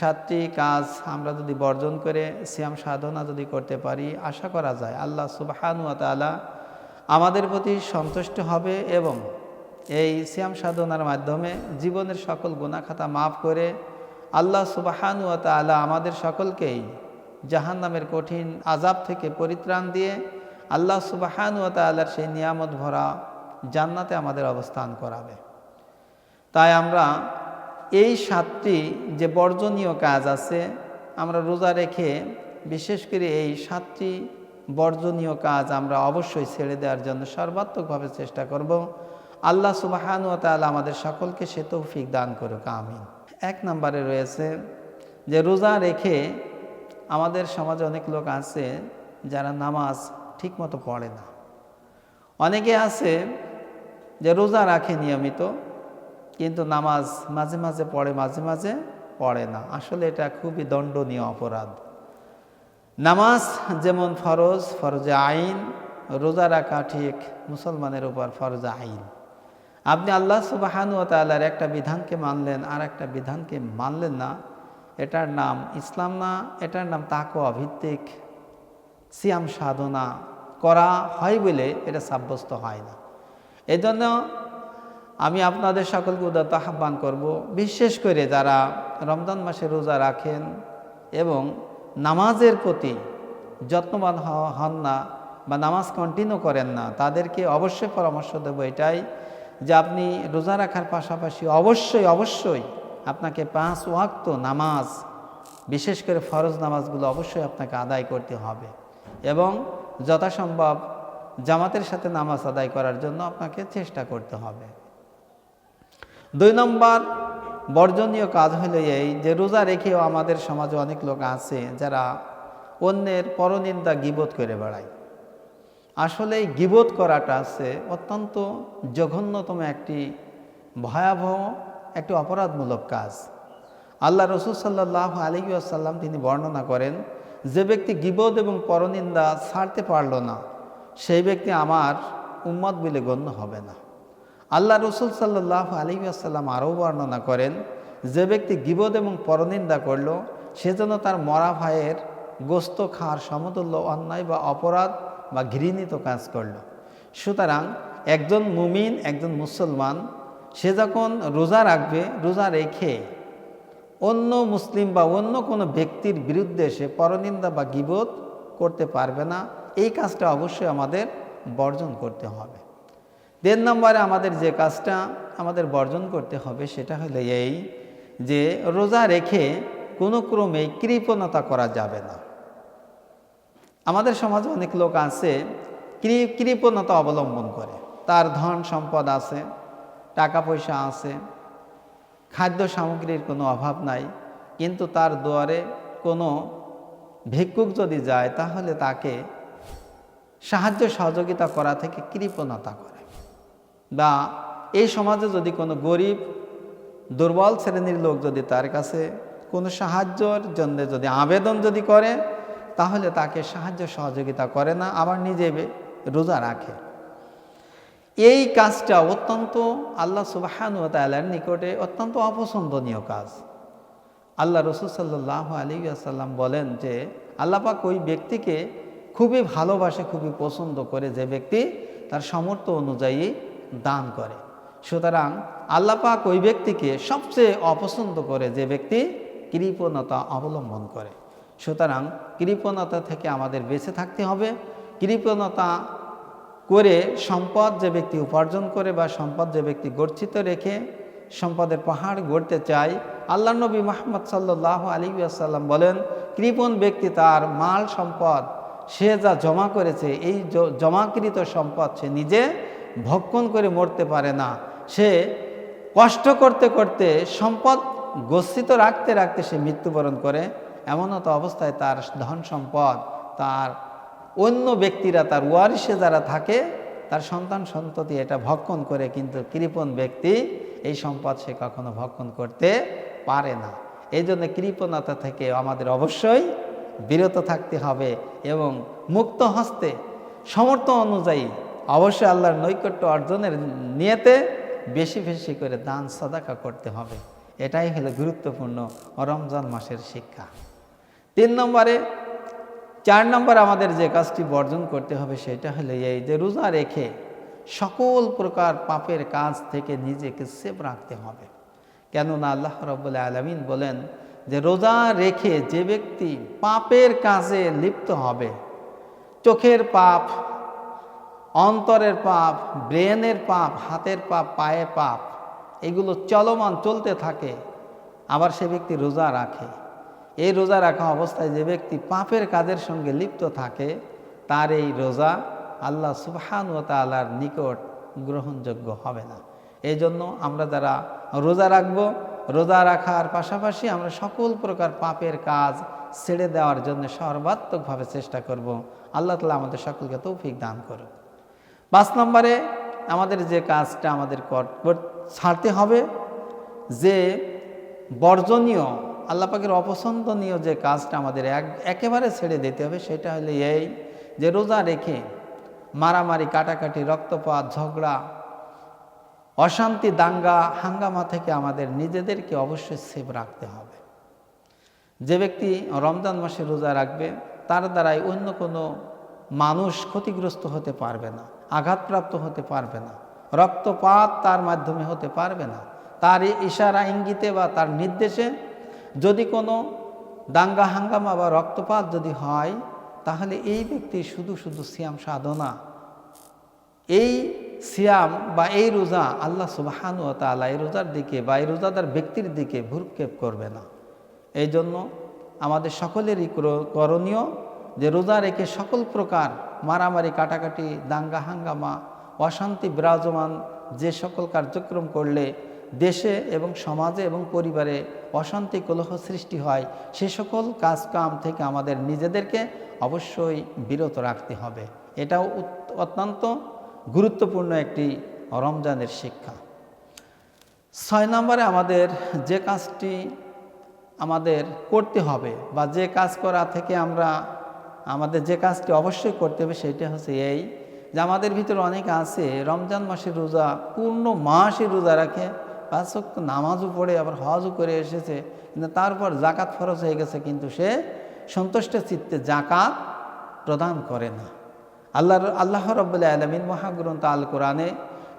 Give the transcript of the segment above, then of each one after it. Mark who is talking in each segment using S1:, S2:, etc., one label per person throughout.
S1: সাতটি কাজ আমরা যদি বর্জন করে সিয়াম সাধনা যদি করতে পারি, আশা করা যায় আল্লাহ সুবাহানু তালা আমাদের প্রতি সন্তুষ্ট হবে এবং এই সিয়াম সাধনার মাধ্যমে জীবনের সকল গুণাখাতা মাফ করে আল্লাহ সুবাহানু তালা আমাদের সকলকেই জাহান নামের কঠিন আজাব থেকে পরিত্রাণ দিয়ে আল্লাহ সুবাহানু তাল্লার সেই নিয়ামত ভরা জান্নাতে আমাদের অবস্থান করাবে। তাই আমরা এই সাতটি যে বর্জনীয় কাজ আছে, আমরা রোজা রেখে বিশেষ করে এই সাতটি বর্জনীয় কাজ আমরা অবশ্যই ছেড়ে দেওয়ার জন্য সর্বাত্মকভাবে চেষ্টা করব। আল্লাহ সুবাহানু তাল আমাদের সকলকে সে তৌফিক দান করুক, আমিন। এক নম্বরে রয়েছে যে রোজা রেখে আমাদের সমাজে অনেক লোক আছে যারা নামাজ ঠিকমতো পড়ে না। অনেকে আছে যে রোজা রাখে নিয়মিত কিন্তু নামাজ মাঝে মাঝে পড়ে, মাঝে মাঝে পড়ে না। আসলে এটা খুবই দণ্ডনীয় অপরাধ। নামাজ যেমন ফরজ, ফরজে আইন, রোজা রাখা ঠিক, মুসলমানের উপর ফরজে আইন। আপনি আল্লাহ সুবাহানু তাল্লার একটা বিধানকে মানলেন আর একটা বিধানকে মানলেন না, এটার নাম ইসলাম না, এটার নাম তাকোয়া ভিত্তিক সিয়াম সাধনা করা হয় বলে এটা সাব্যস্ত হয় না। এই জন্য আমি আপনাদের সকলকে উদাত্ত আহ্বান করব, বিশেষ করে যারা রমজান মাসে রোজা রাখেন এবং নামাজের প্রতি যত্নবান হন না বা নামাজ কন্টিনিউ করেন না, তাদেরকে অবশ্যই পরামর্শ দেবো এটাই যে আপনি রোজা রাখার পাশাপাশি অবশ্যই অবশ্যই আপনাকে পাঁচ ওয়াক্ত নামাজ, বিশেষ করে ফরজ নামাজগুলো অবশ্যই আপনাকে আদায় করতে হবে এবং যথাসম্ভব জামাতের সাথে নামাজ আদায় করার জন্য আপনাকে চেষ্টা করতে হবে। দুই নম্বর, বর্জনীয় কাজ হলো এই যে রোজা রেখেও আমাদের সমাজে অনেক লোক আছে যারা অন্যের পরনিন্দা গিবোধ করে বেড়ায়। আসলে এই গিবোধ করাটা আছে অত্যন্ত জঘন্যতম একটি ভয়াবহ, একটি অপরাধমূলক কাজ। আল্লাহ রসুল সাল্লাহ আলী আসাল্লাম তিনি বর্ণনা করেন, যে ব্যক্তি গিবোধ এবং পরনিন্দা ছাড়তে পারল না, সেই ব্যক্তি আমার উম্মত বলে গণ্য হবে না। আল্লাহ রসুল সাল্লাহ আলী আসাল্লাম আরও বর্ণনা করেন, যে ব্যক্তি গিবোধ এবং পরনিন্দা করল সেজন্য তার মরা ভাইয়ের গোস্ত খাওয়ার সমতুল্য অন্যায় বা অপরাধ বা ঘৃণিত কাজ করল। সুতরাং একজন মুমিন, একজন মুসলমান, সে যখন রোজা রাখবে, রোজা রেখে অন্য মুসলিম বা অন্য কোনো ব্যক্তির বিরুদ্ধে সে পরনিন্দা বা গিবোধ করতে পারবে না, এই কাজটা অবশ্যই আমাদের বর্জন করতে হবে। দেড় নম্বরে আমাদের যে কাজটা আমাদের বর্জন করতে হবে সেটা হলো এই যে রোজা রেখে কোনো ক্রমে কৃপণতা করা যাবে না। আমাদের সমাজে অনেক লোক আছে কৃপণতা অবলম্বন করে। তার ধন সম্পদ আছে, টাকা পয়সা আছে, খাদ্য সামগ্রীর কোনো অভাব নাই, কিন্তু তার দুয়ারে কোনো ভিক্ষুক যদি যায় তাহলে তাকে সাহায্য সহযোগিতা করা থেকে কৃপণতা করে। বা এই সমাজে যদি কোনো গরিব, দুর্বল শ্রেণির লোক যদি তার কাছে কোনো সাহায্যর জন্য যদি আবেদন যদি করে, তাহলে তাকে সাহায্য সহযোগিতা করে না, আবার নিজে রোজা রাখে। এই কাজটা অত্যন্ত আল্লাহ সুবাহানু তালার নিকটে অত্যন্ত অপছন্দনীয় কাজ। আল্লাহ রসুল সাল্লাহ আলী আসাল্লাম বলেন যে আল্লাপাক ওই ব্যক্তিকে খুবই ভালোবাসে, খুবই পছন্দ করে যে ব্যক্তি তার সামর্থ্য অনুযায়ী দান করে। সুতরাং আল্লাপাক ওই ব্যক্তিকে সবচেয়ে অপছন্দ করে যে ব্যক্তি কৃপণতা অবলম্বন করে। সুতরাং কৃপণতা থেকে আমাদের বেঁচে থাকতে হবে। কৃপণতা করে সম্পদ যে ব্যক্তি উপার্জন করে বা সম্পদ যে ব্যক্তি গচ্ছিত রেখে সম্পদের পাহাড় গড়তে চায়, আল্লাহ নবী মোহাম্মদ সাল্লাহ আলী আসাল্লাম বলেন, কৃপণ ব্যক্তি তার মাল সম্পদ সে যা জমা করেছে, এই জমাকৃত সম্পদ সে নিজে ভক্ষণ করে মরতে পারে না। সে কষ্ট করতে করতে সম্পদ গচ্ছিত রাখতে রাখতে সে মৃত্যুবরণ করে। এমনও তো অবস্থায় তার ধন সম্পদ, তার অন্য ব্যক্তিরা, তার ওয়ারিসে যারা থাকে, তার সন্তান সন্ততি এটা ভক্ষণ করে, কিন্তু কৃপণ ব্যক্তি এই সম্পদ সে কখনো ভক্ষণ করতে পারে না। এই জন্য কৃপণতা থেকে আমাদের অবশ্যই বিরত থাকতে হবে এবং মুক্ত হস্তে, সমর্থ অনুযায়ী অবশ্যই আল্লাহর নৈকট্য অর্জনের নিয়েতে বেশি বেশি করে দান, সদাকা করতে হবে। এটাই হলো গুরুত্বপূর্ণ রমজান মাসের শিক্ষা। তিন নম্বরে, চার নম্বর আমাদের যে কাজটি বর্জন করতে হবে সেটা হলো এই যে রোজা রেখে সকল প্রকার পাপের কাজ থেকে নিজেকে সেভ রাখতে হবে। কেননা আল্লাহ রব্বুল্লাহ আলমিন বলেন যে রোজা রেখে যে ব্যক্তি পাপের কাজে লিপ্ত হবে, চোখের পাপ অন্তরের পাপ, ব্রেনের পাপ, হাতের পাপ, পায়ে পাপ, এগুলো চলমান, চলতে থাকে। আবার সে ব্যক্তি রোজা রাখে। এই রোজা রাখা অবস্থায় যে ব্যক্তি পাপের কাজের সঙ্গে লিপ্ত থাকে, তার এই রোজা আল্লাহ সুবহান ও তালার নিকট গ্রহণযোগ্য হবে না। এই জন্য আমরা যারা রোজা রাখব, রোজা রাখার পাশাপাশি আমরা সকল প্রকার পাপের কাজ ছেড়ে দেওয়ার জন্য সর্বাত্মকভাবে চেষ্টা করব। আল্লাহ তালা আমাদের সকলকে তৌফিক দান করুক। পাঁচ নম্বরে আমাদের যে কাজটা আমাদের ছাড়তে হবে, যে বর্জনীয় আল্লাপাকের অপছন্দনীয় যে কাজটা আমাদের এক একেবারে ছেড়ে দিতে হবে, সেটা হলে এই যে রোজা রেখে মারামারি, কাটাকাটি, রক্তপাত, ঝগড়া, অশান্তি, দাঙ্গা, হাঙ্গামা থেকে আমাদের নিজেদেরকে অবশ্যই সেভ রাখতে হবে। যে ব্যক্তি রমজান মাসে রোজা রাখবে, তার দ্বারাই অন্য কোনো মানুষ ক্ষতিগ্রস্ত হতে পারবে না। আঘাতপ্রাপ্ত হতে পারবে না। রক্তপাত তার মাধ্যমে হতে পারবে না। তার ইশারা ইঙ্গিতে বা তার নির্দেশে যদি কোনো দাঙ্গা হাঙ্গামা বা রক্তপাত যদি হয়, তাহলে এই ব্যক্তি শুধু শুধু সিয়াম সাধনা। এই সিয়াম বা এই রোজা আল্লাহ সুবাহানু তালা এই রোজার দিকে বা এই রোজাদার ব্যক্তির দিকে ভুরক্ষেপ করবে না। এই জন্য আমাদের সকলেরই করণীয় যে রোজা রেখে সকল প্রকার মারামারি, কাটাকাটি, দাঙ্গা, হাঙ্গামা, অশান্তি বিরাজমান যে সকল কার্যক্রম করলে দেশে এবং সমাজে এবং পরিবারে অশান্তি, কলহ সৃষ্টি হয়, সে সকল কাজকাম থেকে আমাদের নিজেদেরকে অবশ্যই বিরত রাখতে হবে। এটাও অত্যন্ত গুরুত্বপূর্ণ একটি রমজানের শিক্ষা। ছয় নম্বরে আমাদের যে কাজটি আমাদের করতে হবে বা যে কাজ করা থেকে আমরা আমাদের যে কাজটি অবশ্যই করতে হবে সেটা হচ্ছে এই যে আমাদের ভিতরে অনেকে আছে, রমজান মাসের রোজা, পূর্ণ মাসে রোজা রাখে, পাঁচ নামাজও পড়ে, আবার হজও করে এসেছে, কিন্তু তারপর জাকাত ফরজ হয়ে গেছে, কিন্তু সে সন্তুষ্ট চিত্তে জাকাত প্রদান করে না। আল্লাহ আল্লাহ রব্বুল্লাহ আলমিন মহাগ্রন্থ আল কোরআনে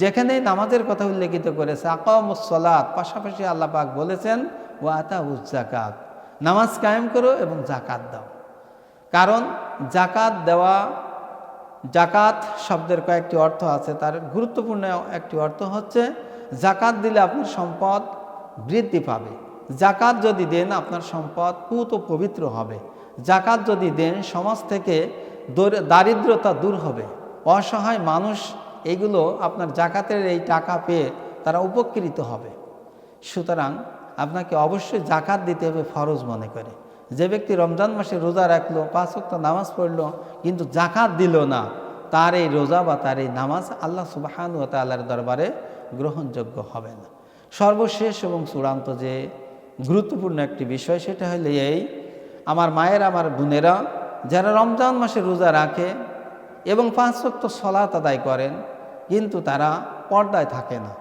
S1: যেখানে নামাজের কথা উল্লেখিত করেছে আকামুসলাত পাশাপাশি আল্লাহ পাক বলেছেন ও আতা উজ জাকাত। নামাজ কায়েম করো এবং জাকাত দাও। কারণ জাকাত দেওয়া, জাকাত শব্দের কয়েকটি অর্থ আছে। তার গুরুত্বপূর্ণ একটি অর্থ হচ্ছে, জাকাত দিলে আপনার সম্পদ বৃদ্ধি পাবে। জাকাত যদি দেন, আপনার সম্পদ পুত পবিত্র হবে। জাকাত যদি দেন, সমাজ থেকে দারিদ্রতা দূর হবে। অসহায় মানুষ, এগুলো আপনার জাকাতের এই টাকা পেয়ে তারা উপকৃত হবে। সুতরাং আপনাকে অবশ্যই জাকাত দিতে হবে ফরজ মনে করে। যে ব্যক্তি রমজান মাসে রোজা রাখল, পাঁচ ওয়াক্ত নামাজ পড়ল, কিন্তু জাকাত দিল না, তার এই রোজা বা তার এই নামাজ আল্লাহ সুবাহান ও তাল্লার দরবারে গ্রহণযোগ্য হবে না। সর্বশেষ এবং চূড়ান্ত যে গুরুত্বপূর্ণ একটি বিষয়, সেটা হলে এই, আমার মায়ের, আমার বোনেরা, যারা রমজান মাসে রোজা রাখে এবং পাঁচ ওয়াক্ত সলাত আদায় করেন, কিন্তু তারা পর্দায় থাকে না।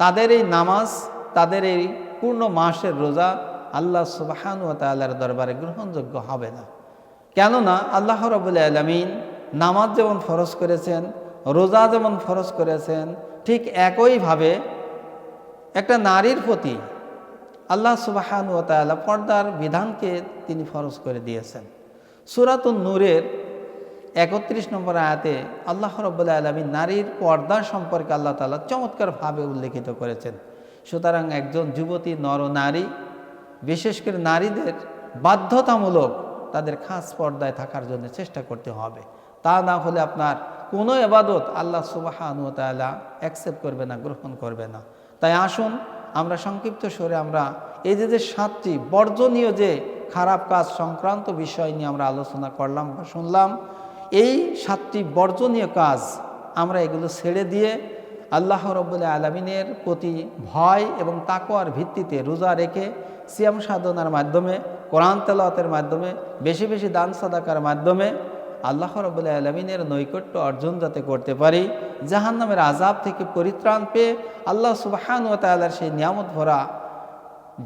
S1: তাদের এই নামাজ, তাদের এই পূর্ণ মাসের রোজা আল্লাহ সুবাহানু তাল্লাহর দরবারে গ্রহণযোগ্য হবে না। কেননা আল্লাহ রবুল্লা আলমিন নামাজ যেমন ফরজ করেছেন, রোজা যেমন ফরজ করেছেন, ঠিক একইভাবে একটা নারীর প্রতি আল্লাহ সুবাহানু তাল্লাহ পর্দার বিধানকে তিনি ফরজ করে দিয়েছেন। সুরাতুন নূরের একত্রিশ নম্বর আয়াতে আল্লাহ রব্বুল্লাহ আলমী নারীর পর্দা সম্পর্কে আল্লাহ তালা চমৎকারভাবে উল্লেখিত করেছেন। সুতরাং একজন যুবতী নর নারী বিশেষ করে নারীদের বাধ্যতামূলক তাদের খাস পর্দায় থাকার জন্য চেষ্টা করতে হবে। তা না হলে আপনার কোনো এবাদত আল্লাহ সুবাহানুতালা অ্যাকসেপ্ট করবে না, গ্রহণ করবে না। তাই আসুন, আমরা সংক্ষিপ্ত স্বরে আমরা এই যে যে সাতটি বর্জনীয় যে খারাপ কাজ সংক্রান্ত বিষয় নিয়ে আমরা আলোচনা করলাম বা শুনলাম, এই সাতটি বর্জনীয় কাজ আমরা এগুলো ছেড়ে দিয়ে আল্লাহ রব্বুল্লাহ আলমিনের প্রতি ভয় এবং তাকোয়ার ভিত্তিতে রোজা রেখে সিয়াম সাধনার মাধ্যমে, কোরআন তেলাওয়াতের মাধ্যমে, বেশি বেশি দান সাদাকার মাধ্যমে আল্লাহ রবুল্লাহ আলমিনের নৈকট্য অর্জন যাতে করতে পারি জাহান নামের আজাব থেকে পরিত্রাণ পেয়ে আল্লাহ সুবাহান ও সেই নিয়ামত ভরা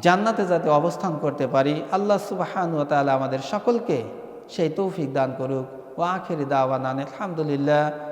S1: জান্নাতে যাতে অবস্থান করতে পারি, আল্লাহ সুবাহান ও আমাদের সকলকে সেই তৌফিক দান করুক। ও আখের দাওয়ান আলহামদুলিল্লাহ।